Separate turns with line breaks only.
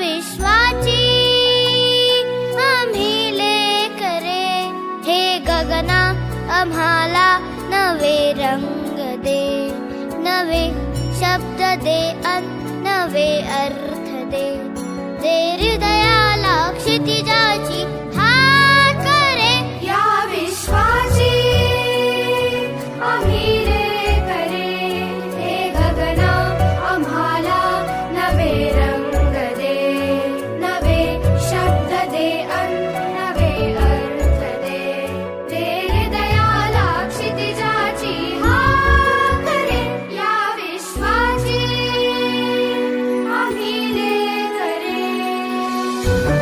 विश्वाची अहं लेकरे गगना आम्हाला नवे रंग दे नवे शब्द दे अन नवे अर्थ दे.